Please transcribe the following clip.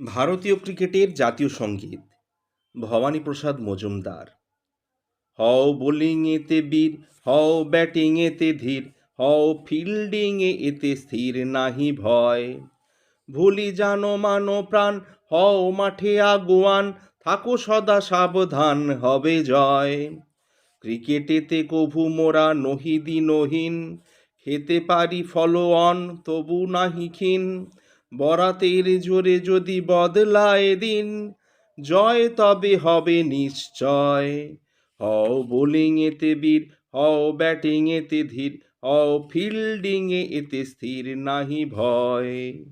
ভারতীয় ক্রিকেটের জাতীয় সংগীত, ভবানীপ্রসাদ মজুমদার। হও বোলিংয়েতে বীর, হও ব্যাটিংয়েতে ধীর, হও ফিল্ডিংয়ে এতে স্থির নাহি ভয়। ভুলি জানো মানো প্রাণ, হও মাঠে আগুয়ান, থাকো সদা সাবধান, হবে জয়। ক্রিকেটেতে কভু মোরা নহিদি নহীন, খেতে পারি ফলোঅন তবু নাহি ক্ষীণ। বরাতের জোরে যদি বদলায় দিন, জয় তবে হবে নিশ্চয়। হও বোলিং এতে বীর, হও ব্যাটিং এতে ধীর, হও ফিল্ডিং এতে স্থির, নাহি ভয়।